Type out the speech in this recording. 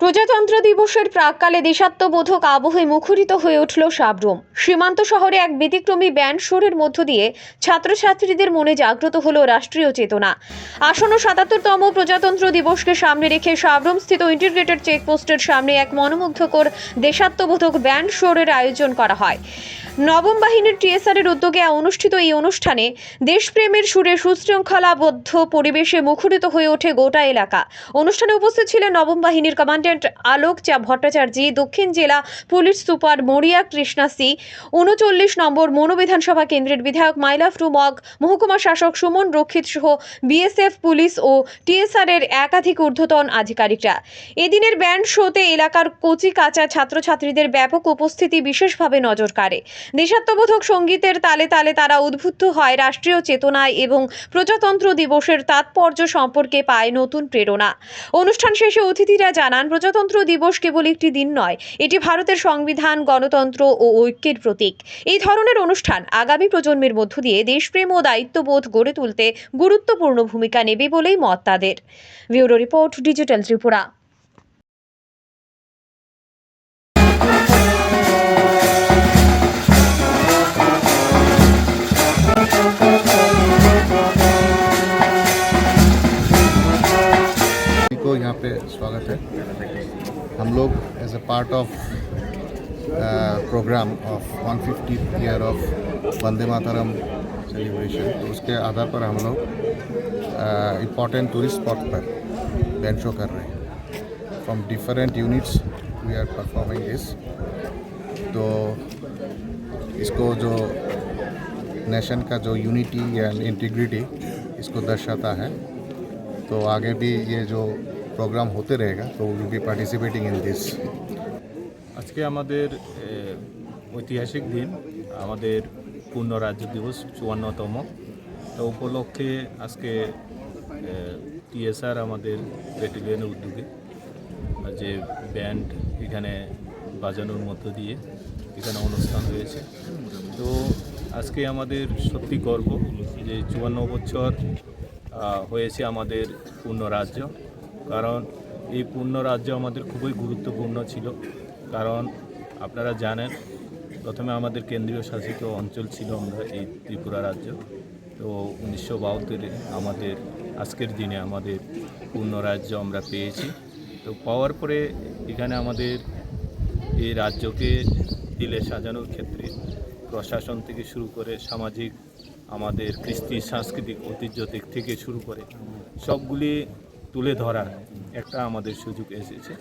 প্রজাতন্ত্র দিবসের প্রাককালে দেশাত্মবোধক আবহে মুখরিত হয়ে উঠল সাবরুম। সীমান্ত শহরে এক ব্যতিক্রমী ব্যান্ড সুরের মধ্য দিয়ে ছাত্রছাত্রীদের মনে জাগ্রত হলো রাষ্ট্রীয় চেতনা। আসন্ন সাতাত্তরতম প্রজাতন্ত্র দিবসকে সামনে রেখে সাবরুম স্থিত ইন্টিগ্রেটেড চেকপোস্টের সামনে এক মনোমুগ্ধকর দেশাত্মবোধক ব্যান্ড শোরের আয়োজন করা হয়। নবম বাহিনীর টিএসআরের উদ্যোগে অনুষ্ঠিত এই অনুষ্ঠানে দেশপ্রেমের সুরে সুশৃঙ্খলাবদ্ধ পরিবেশে মুখরিত হয়ে ওঠে গোটা এলাকা। অনুষ্ঠানে উপস্থিত ছিলেন নবম বাহিনীর কমান্ড্যান্ট আলোক চা ভট্টাচার্য, দক্ষিণ জেলা পুলিশ সুপার মরিয়া কৃষ্ণা সি, উনচল্লিশ নম্বর মনো বিধানসভা কেন্দ্রের বিধায়ক মাইলাভ রুমগ, মহকুমা শাসক সুমন রক্ষিত সহ বিএসএফ পুলিশ ও টিএসআর এর একাধিক ঊর্ধ্বতন আধিকারিকরা। এদিনের ব্যান্ড শোতে এলাকার কচি কাঁচা ছাত্রছাত্রীদের ব্যাপক উপস্থিতি বিশেষভাবে নজর কাড়ে। দেশাত্মবোধক সঙ্গীতের তালে তালে তারা উদ্বুদ্ধ হয় রাষ্ট্রীয় চেতনায় এবং প্রজাতন্ত্র দিবসের তাৎপর্য সম্পর্কে পায় নতুন প্রেরণা। অনুষ্ঠান শেষে অতিথিরা জানান, প্রজাতন্ত্র দিবস কেবল একটি দিন নয়, এটি ভারতের সংবিধান, গণতন্ত্র ও ঐক্যের প্রতীক। এই ধরনের অনুষ্ঠান আগামী প্রজন্মের মধ্য দিয়ে দেশপ্রেম ও দায়িত্ববোধ গড়ে তুলতে গুরুত্বপূর্ণ ভূমিকা নেবে বলেই মত তাদের। Bureau report, digital Tripura. यहाँ पे स्वागत है। हम लोग as a part of program of 150th year of Vande Mataram celebration तो उसके आधार पर हम लोग इम्पोर्टेंट टूरिस्ट स्पॉट पर बैंड शो कर रहे हैं। From different units we are performing this तो इसको जो नेशन का जो यूनिटी एंड इंटीग्रिटी इसको दर्शाता है। तो आगे भी ये जो प्रोग्राम होते रहेगा तो will be participating in this আজকে আমাদের এ, ঐতিহাসিক দিন আমাদের পূর্ণ রাজ্য দিবস চুয়ান্নতম তো উপলক্ষে আজকে টিএসআর আমাদের ব্যাটালিয়নের উদ্যোগে যে ব্যান্ড এখানে বাজানোর মধ্য দিয়ে এখানে অনুষ্ঠান হয়েছে তো আজকে আমাদের সত্যি গর্ব যে চুয়ান্ন বছর আহ, হয়েছে আমাদের পূর্ণ রাজ্য কারণ এই পূর্ণ রাজ্য আমাদের খুবই গুরুত্বপূর্ণ ছিল। কারণ আপনারা জানেন, প্রথমে আমাদের কেন্দ্রীয় শাসিত অঞ্চল ছিল আমরা এই ত্রিপুরা রাজ্য। তো উনিশশো বাহাত্তরে আমাদের, আজকের দিনে আমাদের পূর্ণ রাজ্য আমরা পেয়েছি। তো পাওয়ার পরে এখানে আমাদের এই রাজ্যকে দিলে সাজানোর ক্ষেত্রে প্রশাসন থেকে শুরু করে সামাজিক, আমাদের কৃষ্টি, সাংস্কৃতিক ঐতিহ্য দিক থেকে শুরু করে সবগুলি তুলে ধরার একটা আমাদের সুযোগ এসেছে।